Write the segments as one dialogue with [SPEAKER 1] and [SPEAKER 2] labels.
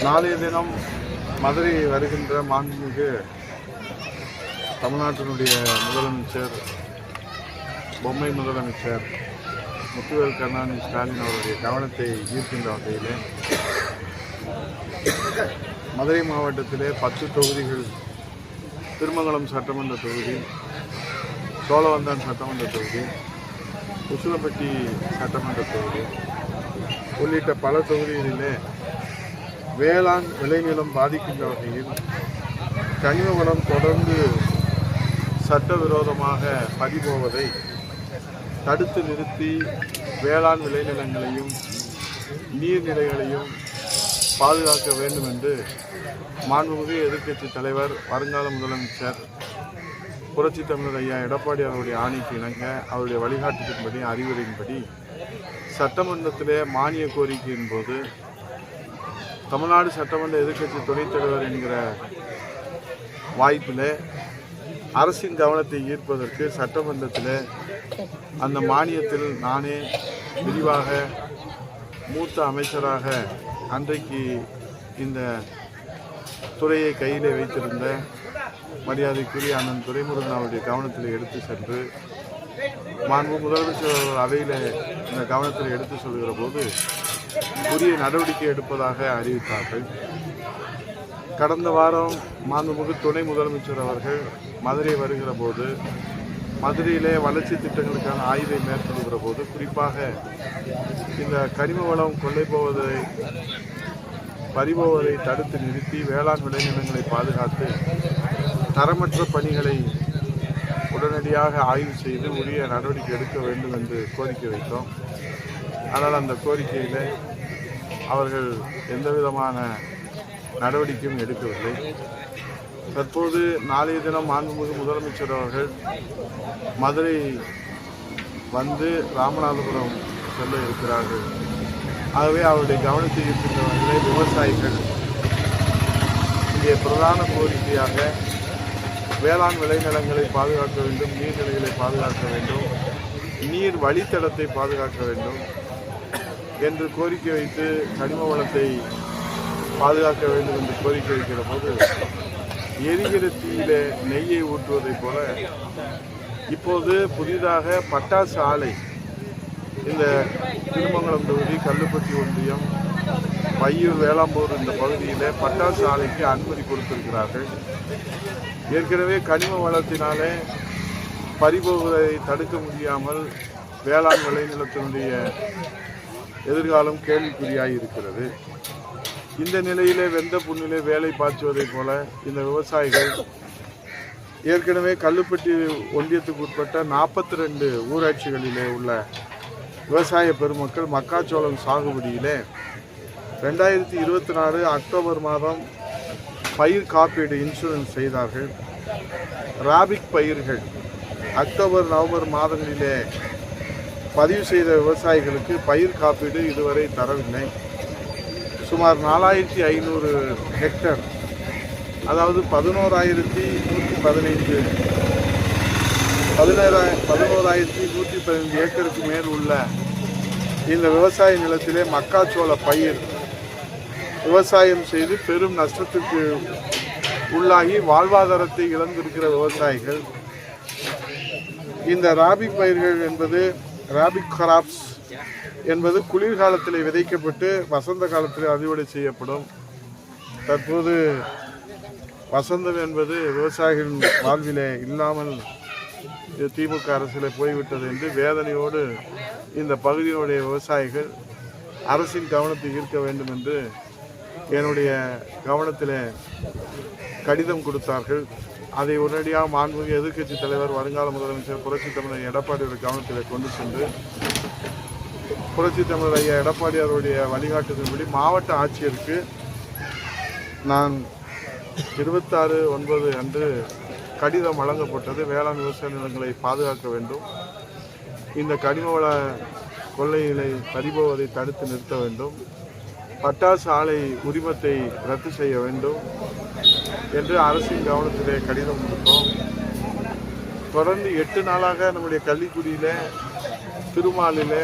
[SPEAKER 1] நாளைய தினம் மதுரை வருகின்ற மாண்புமிகு தமிழ்நாட்டினுடைய முதலமைச்சர் பொம்மை முதலமைச்சர் முத்துவேல் கருணாநிதி ஸ்டாலின் அவருடைய கவனத்தை ஈர்க்கின்ற வகையிலே மதுரை மாவட்டத்திலே பத்து தொகுதிகள் திருமங்கலம் சட்டமன்ற தொகுதி சோழவந்தான் சட்டமன்ற தொகுதி உசிலப்பட்டி சட்டமன்ற தொகுதி உள்ளிட்ட பல தொகுதிகளிலே வேளாண் விளைநிலம் பாதிக்கின்ற வகையில் கனிம வளம் தொடர்ந்து சட்டவிரோதமாக பதிபோவதை தடுத்து நிறுத்தி வேளாண் விளைநிலங்களையும் நீர்நிலைகளையும் பாதுகாக்க வேண்டும் என்று மாண்புமிகு எதிர்க்கட்சி தலைவர் வருங்கால முதலமைச்சர் புரட்சி தமிழர் ஐயா எடப்பாடி அவருடைய ஆணைக்கு இணங்க அவருடைய வழிகாட்டுதலின்படி அறிவுரையின்படி சட்டமன்றத்திலே மானிய கோரிக்கையின் போது தமிழ்நாடு சட்டமன்ற எதிர்க்கட்சி துணைத் தலைவர் என்கிற வாய்ப்பில் அரசின் கவனத்தை ஈர்ப்பதற்கு சட்டமன்றத்தில் அந்த மானியத்தில் நானே விரிவாக மூத்த அமைச்சராக அன்றைக்கு இந்த துறையை கையிலே வைத்திருந்த மரியாதைக்குரிய அண்ணன் துரைமுருகன் அவருடைய கவனத்தில் எடுத்து சென்று மாண்பு முதலமைச்சர் அவையில் இந்த கவனத்தில் எடுத்து சொல்கிற போது உரிய நடவடிக்கை எடுப்பதாக அறிவித்தார்கள். கடந்த வாரம் மாண்புமிகு துணை முதலமைச்சர் அவர்கள் மதுரை வருகிற போது மதுரையிலே வளர்ச்சி திட்டங்களுக்கான ஆய்வை மேற்கொள்கிற போது குறிப்பாக இந்த கனிம வளம் கொள்ளை போவதை பறிபோவதை தடுத்து நிறுத்தி வேளாண் விளைநிலங்களை பாதுகாத்து தரமற்ற பணிகளை உடனடியாக ஆய்வு செய்து உரிய நடவடிக்கை எடுக்க வேண்டும் என்று கோரிக்கை வைத்தோம். ஆனால் அந்த கோரிக்கையில் அவர்கள் எந்த விதமான நடவடிக்கையும் எடுக்கவில்லை. தற்போது நாளைய தினம் மாண்புமிகு முதலமைச்சர் அவர்கள் மதுரை வந்து ராமநாதபுரம் செல்ல இருக்கிறார்கள். ஆகவே அவருடைய கவனத்தை ஈர்க்கின்ற வகையில் விவசாயிகள். இங்கே பிரதான கோரிக்கையாக வேளாண் விளைநிலங்களை பாதுகாக்க வேண்டும் நீர்நிலைகளை பாதுகாக்க வேண்டும் நீர் வழித்தடத்தை பாதுகாக்க வேண்டும். என்று கோரிக்கை வைத்து கனிம வளத்தை பாதுகாக்க வேண்டும் என்று கோரிக்கை வைக்கிற போது எரிகிற தீயில நெய்யை ஊற்றுவதைப் போல இப்போது புதிதாக பட்டாசு ஆலை இந்த திருமங்கலம் தொகுதி கல்லுப்பட்டி ஒன்றியம் பையூர் வேளாம்பூர் இந்த பகுதியில் பட்டாசு ஆலைக்கு அனுமதி கொடுத்திருக்கிறார்கள். ஏற்கனவே கனிம வளத்தினாலே பறிபோவதை தடுக்க முடியாமல் வேளாண் விளைநிலத்தினுடைய எதிர்காலம் கேள்விக்குறியாகி இருக்கிறது. இந்த நிலையிலே வெந்த புண்ணிலே வேலை பாய்ச்சுவதைப் போல இந்த விவசாயிகள் ஏற்கனவே கல்லுப்பட்டி ஒன்றியத்துக்கு உட்பட்ட நாற்பத்தி ரெண்டு ஊராட்சிகளிலே உள்ள விவசாய பெருமக்கள் மக்காச்சோளம் சாகுபடியிலே ரெண்டாயிரத்தி இருபத்தி நாலு அக்டோபர் மாதம் பயிர் காப்பீடு இன்சூரன்ஸ் செய்தார்கள். ராபிக் பயிர்கள் அக்டோபர் நவம்பர் மாதங்களிலே பதிவு செய்த விவசாயிகளுக்கு பயிர் காப்பீடு இதுவரை தரவில்லை. சுமார் நாலாயிரத்தி ஐநூறு ஹெக்டர் அதாவது பதினோராயிரத்தி நூற்றி பதினைந்து பதினேழாய பதினோராயிரத்தி நூற்றி பதினைந்து ஏக்கருக்கு மேல் உள்ள இந்த விவசாய நிலத்திலே மக்காச்சோள பயிர் விவசாயம் செய்து பெரும் நஷ்டத்துக்கு உள்ளாகி வாழ்வாதாரத்தை இழந்திருக்கிற விவசாயிகள். இந்த ராபி பயிர்கள் என்பது ராபிக் கிராப்ஸ் என்பது குளிர்காலத்தில் விதைக்கப்பட்டு வசந்த காலத்தில் அறுவடை செய்யப்படும். தற்போது வசந்தம் என்பது விவசாயிகளின் வாழ்விலே இல்லாமல் திமுக அரசில் போய்விட்டது என்று வேதனையோடு இந்த பகுதியினுடைய விவசாயிகள் அரசின் கவனத்தை ஈர்க்க வேண்டும் என்று என்னுடைய கவனத்தில் கடிதம் கொடுத்தார்கள். அதை உடனடியாக மாண்புமிகு எதிர்க்கட்சி தலைவர் வருங்கால முதலமைச்சர் புரட்சி தமிழர் எடப்பாடியோட கவனத்தில் கொண்டு சென்று புரட்சி தமிழர் ஐயா எடப்பாடி அவருடைய வழிகாட்டுதல்படி மாவட்ட ஆட்சியருக்கு நான் இருபத்தாறு ஒன்பது அன்று கடிதம் வழங்கப்பட்டது. வேளாண் விவசாய நிலங்களை பாதுகாக்க வேண்டும். இந்த கனிம வள கொள்ளைகளை பறிபோவதை தடுத்து நிறுத்த வேண்டும். பட்டாசு ஆலை உரிமத்தை ரத்து செய்ய வேண்டும். என்று அரசின் கவனத்திலே கடிதம் கொடுத்தோம். தொடர்ந்து எட்டு நாளாக நம்முடைய கள்ளிக்குடியில் திருமாலில்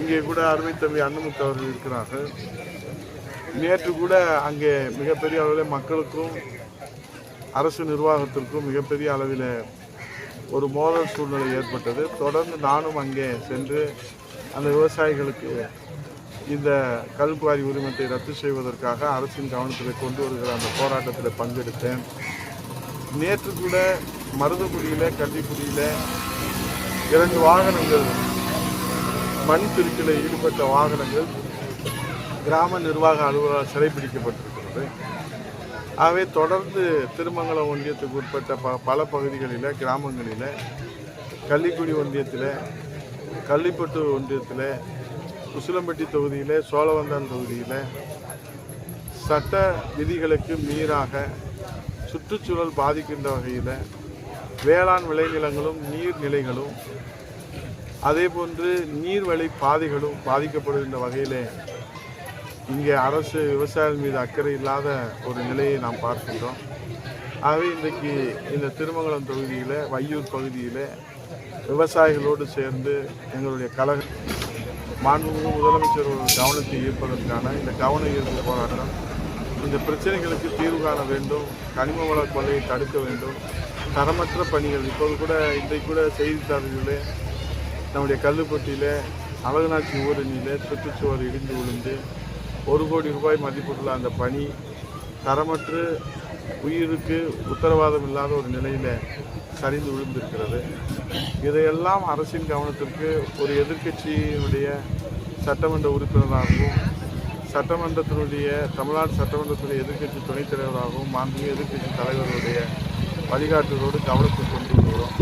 [SPEAKER 1] இங்கே கூட அருமை தம்பி அன்னமுத்து அவர்கள் இருக்கிறார்கள். நேற்று கூட அங்கே மிகப்பெரிய அளவில் மக்களுக்கும் அரசு நிர்வாகத்திற்கும் மிகப்பெரிய அளவில் ஒரு மோதல் சூழ்நிலை ஏற்பட்டது. தொடர்ந்து நானும் அங்கே சென்று அந்த விவசாயிகளுக்கு இந்த கல்குவாரி உரிமத்தை ரத்து செய்வதற்காக அரசின் கவனத்தில் கொண்டு வருகிற அந்த போராட்டத்தில் பங்கெடுத்தேன். நேற்று கூட மருதகுடியில் கள்ளிக்குடியில் இரண்டு வாகனங்கள் மண் திருச்சியில் ஈடுபட்ட வாகனங்கள் கிராம நிர்வாக அலுவலர் சிறைப்பிடிக்கப்பட்டிருக்கிறது ஆகவே தொடர்ந்து திருமங்கலம் ஒன்றியத்துக்கு உட்பட்ட ப பல பகுதிகளில் கிராமங்களில் கள்ளிக்குடி ஒன்றியத்தில் கள்ளிப்பட்டு ஒன்றியத்தில் உசிலம்பட்டி தொகுதியில் சோழவந்தான் தொகுதியில் சட்ட விதிகளுக்கு மீறாக சுற்றுச்சூழல் பாதிக்கின்ற வகையில் வேளாண் விளைநிலங்களும் நீர்நிலைகளும் அதே போன்று நீர்வழி பாதைகளும் பாதிக்கப்படுகின்ற வகையிலே இங்கே அரசு விவசாயிகள் மீது அக்கறை இல்லாத ஒரு நிலையை நாம் பார்க்கின்றோம். ஆகவே இன்றைக்கு இந்த திருமங்கலம் தொகுதியில் வையூர் பகுதியில் விவசாயிகளோடு சேர்ந்து எங்களுடைய கழக மாண்புமிகு முதலமைச்சர் ஒரு கவனத்தை ஈர்ப்பதற்கான இந்த கவன ஈர்ப்பு போராட்டம். இந்த பிரச்சனைகளுக்கு தீர்வு காண வேண்டும் கனிம வள கொள்ளையை தடுக்க வேண்டும். தரமற்ற பணிகள் இப்போது கூட இன்றைக்கு கூட செய்தித்தாள்களிலே நம்முடைய கல்லுப்பட்டியில் அழகுநாச்சி ஊரணியில் சுற்றுச்சுவர் இடிந்து விழுந்து ஒரு கோடி ரூபாய் மதிப்புள்ள அந்த பணி தரமற்று உயிருக்கு உத்தரவாதம் இல்லாத ஒரு நிலையில் சரிந்து விழுந்திருக்கிறது. இதையெல்லாம் அரசின் கவனத்திற்கு ஒரு எதிர்க்கட்சியினுடைய சட்டமன்ற உறுப்பினராகவும் சட்டமன்றத்தினுடைய தமிழ்நாடு சட்டமன்றத்துடைய எதிர்க்கட்சி துணைத் தலைவராகவும் மாண்புமிகு எதிர்கட்சி தலைவருடைய வழிகாட்டுதலோடு கவனத்தில் கொண்டு வருகிறோம்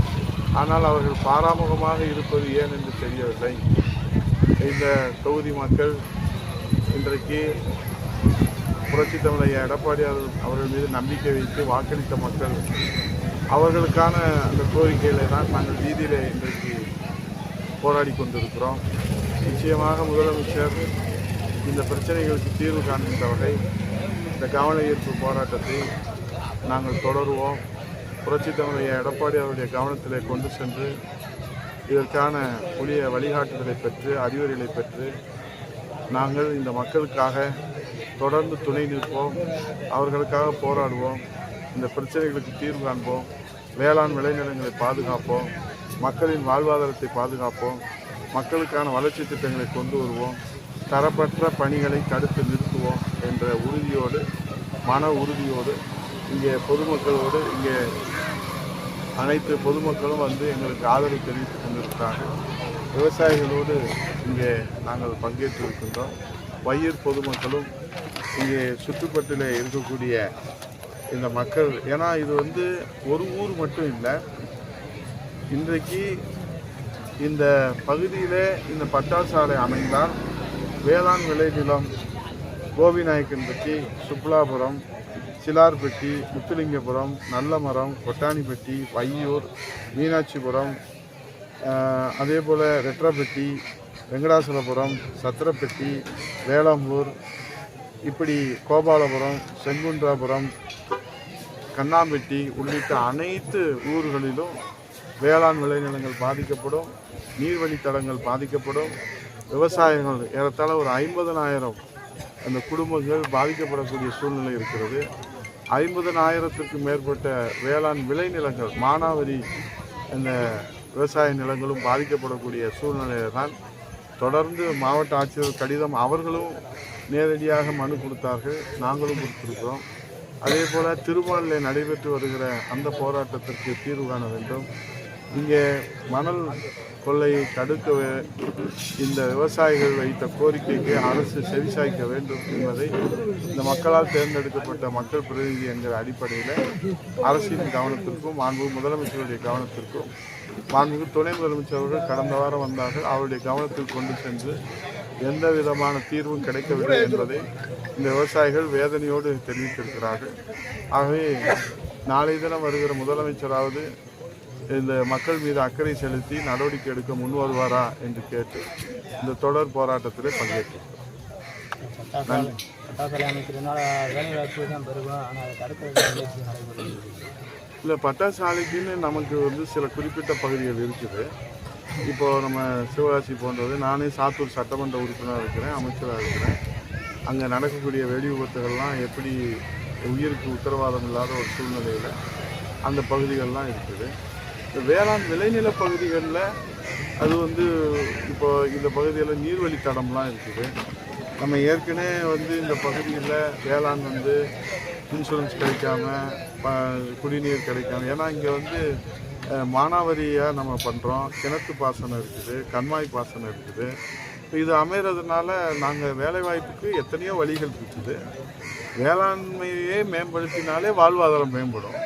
[SPEAKER 1] ஆனால் அவர்கள் பாராமுகமாக இருப்பது ஏன் என்று தெரியவில்லை. இந்த தொகுதி மக்கள் இன்றைக்கு புரட்சி தமிழைய எடப்பாடி அவர்கள் அவர்கள் மீது நம்பிக்கை வைத்து வாக்களித்த மக்கள் அவர்களுக்கான அந்த கோரிக்கைகளை தான் நாங்கள் வீதியில் இன்றைக்கு போராடி கொண்டிருக்கிறோம். நிச்சயமாக முதலமைச்சர் இந்த பிரச்சனைகளுக்கு தீர்வு காண்கின்ற வகை இந்த கவன ஈர்ப்பு போராட்டத்தை நாங்கள் தொடருவோம். புரட்சி தமிழைய எடப்பாடி அவருடைய கவனத்திலே கொண்டு சென்று இதற்கான புதிய வழிகாட்டுதலை பெற்று அறிவுரைகளை பெற்று நாங்கள் இந்த மக்களுக்காக தொடர்ந்து துணை நிற்போம். அவர்களுக்காக போராடுவோம். இந்த பிரச்சனைகளுக்கு தீர்வு காண்போம். வேளாண் விளைநிலங்களை பாதுகாப்போம். மக்களின் வாழ்வாதாரத்தை பாதுகாப்போம். மக்களுக்கான வளர்ச்சி திட்டங்களை கொண்டு வருவோம். தரப்பற்ற பணிகளை தடுத்து நிறுத்துவோம் என்ற உறுதியோடு மன உறுதியோடு இங்கே பொதுமக்களோடு இங்கே அனைத்து பொதுமக்களும் வந்து எங்களுக்கு ஆதரவு தெரிவித்துக் கொண்டிருக்கிறாங்க விவசாயிகளோடு இங்கே நாங்கள் பங்கேற்று இருக்கின்றோம் பயிர் பொதுமக்களும் இங்கே சுற்றுப்பட்டில இருக்கக்கூடிய இந்த மக்கள் ஏன்னா இது வந்து ஒரு ஊர் மட்டும் இல்லை. இன்றைக்கு இந்த பகுதியில் இந்த பட்டாசாலை அமைந்தால் வேளாண் விளைநிலம் கோபிநாயக்கன்பட்டி சுப்லாபுரம் சிலார்பட்டி முத்துலிங்கபுரம் நல்லமரம் கொட்டானிப்பட்டி வையூர் மீனாட்சிபுரம் அதே போல் ரெட்ரப்பட்டி வெங்கடாசலபுரம் சத்திரப்பட்டி வேளம்பூர் இப்படி கோபாலபுரம் செங்குன்றாபுரம் கண்ணாம்பட்டி உள்ளிட்ட அனைத்து ஊர்களிலும் வேளாண் விளைநிலங்கள் பாதிக்கப்படும் நீர்வழித்தடங்கள் பாதிக்கப்படும் விவசாயங்கள் ஏறத்தாழ ஒரு ஐம்பதனாயிரம் அந்த குடும்பங்கள் பாதிக்கப்படக்கூடிய சூழ்நிலை இருக்கிறது. ஐம்பதனாயிரத்துக்கு மேற்பட்ட வேளாண் விளைநிலங்கள் மானாவரி அந்த விவசாய நிலங்களும் பாதிக்கப்படக்கூடிய சூழ்நிலையை தான் தொடர்ந்து மாவட்ட ஆட்சியர் கடிதம் அவர்களும் நேரடியாக மனு கொடுத்தார்கள். நாங்களும் கொடுத்திருக்கிறோம். அதே போல் திருமாலில் நடைபெற்று வருகிற அந்த போராட்டத்திற்கு தீர்வு காண வேண்டும். இங்கே மணல் கொள்ளையை தடுக்க இந்த விவசாயிகள் வைத்த கோரிக்கைக்கு அரசு செவிசாய்க்க வேண்டும் என்பதை இந்த மக்களால் தேர்ந்தெடுக்கப்பட்ட மக்கள் பிரதிநிதி என்கிற அடிப்படையில் அரசின் கவனத்திற்கும் மாண்பு முதலமைச்சருடைய கவனத்திற்கும் மாண்புமிகு துணை முதலமைச்சர் அவர்கள் கடந்த வாரம் வந்தார்கள். அவருடைய கவனத்தில் கொண்டு சென்று எந்த விதமான தீர்வும் கிடைக்கவில்லை என்பதை இந்த விவசாயிகள் வேதனையோடு தெரிவித்திருக்கிறார்கள். ஆகவே நாளை தினம் வருகிற முதலமைச்சராவது இந்த மக்கள் மீது அக்கறை செலுத்தி நடவடிக்கை எடுக்க முன் வருவாரா என்று கேட்டு இந்த தொடர் போராட்டத்தில்
[SPEAKER 2] நடைபெறுகிறது
[SPEAKER 1] இல்லை பட்டாசாலைக்குன்னு நமக்கு வந்து சில குறிப்பிட்ட பகுதிகள் இருக்குது. இப்போ நம்ம சிவகாசி போன்றது நானே சாத்தூர் சட்டமன்ற உறுப்பினராக இருக்கிறேன் அமைச்சராக இருக்கிறேன். அங்கே நடக்கக்கூடிய வெடி விபத்துகள்லாம் எப்படி உயிருக்கு உத்தரவாதம் இல்லாத ஒரு சூழ்நிலையில் அந்த பகுதிகள்லாம் இருக்குது. இந்த வேளாண் விளைநில பகுதிகளில் அது வந்து இப்போ இந்த பகுதியில் நீர்வழி தடம்லாம் இருக்குது. நம்ம ஏற்கனவே வந்து இந்த பகுதியில் வேளாண் வந்து இன்சூரன்ஸ் கிடைக்காம ப குடிநீர் கிடைக்காம ஏன்னா இங்கே வந்து மானாவரியாக நம்ம பண்ணுறோம் கிணத்து பாசனம் இருக்குது கண்மாய் பாசனம் இருக்குது. இது அமைகிறதுனால நாங்கள் வேலைவாய்ப்புக்கு எத்தனையோ வழிகள் இருக்குது. வேளாண்மையே மேம்படுத்தினாலே வாழ்வாதாரம் மேம்படும்.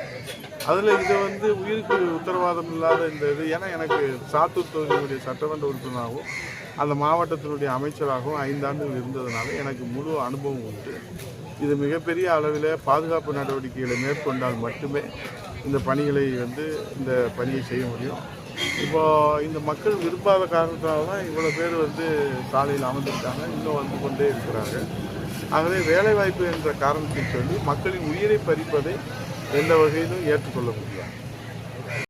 [SPEAKER 1] அதில் இது வந்து உயிருக்கு உத்தரவாதம் இல்லாத இந்த இது ஏன்னா எனக்கு சாத்தூர் தொகுதியினுடைய சட்டமன்ற உறுப்பினராகவும் அந்த மாவட்டத்தினுடைய அமைச்சராகவும் ஐந்தாண்டுகள் இருந்ததுனால எனக்கு முழு அனுபவம் உண்டு. இது மிகப்பெரிய அளவில் பாதுகாப்பு நடவடிக்கைகளை மேற்கொண்டால் மட்டுமே இந்த பணிகளை வந்து இந்த பணியை செய்ய முடியும். இப்போ இந்த மக்கள் விரும்பாத காரணத்தினால தான் இவ்வளோ பேர் வந்து சாலையில் அமர்ந்திருக்காங்க. இன்னும் வந்து கொண்டே இருக்கிறாங்க. ஆகவே வேலைவாய்ப்பு என்ற காரணத்தை சொல்லி மக்களின் உயிரை பறிப்பதை எந்த வகையிலும் ஏற்றுக்கொள்ள முடியாது.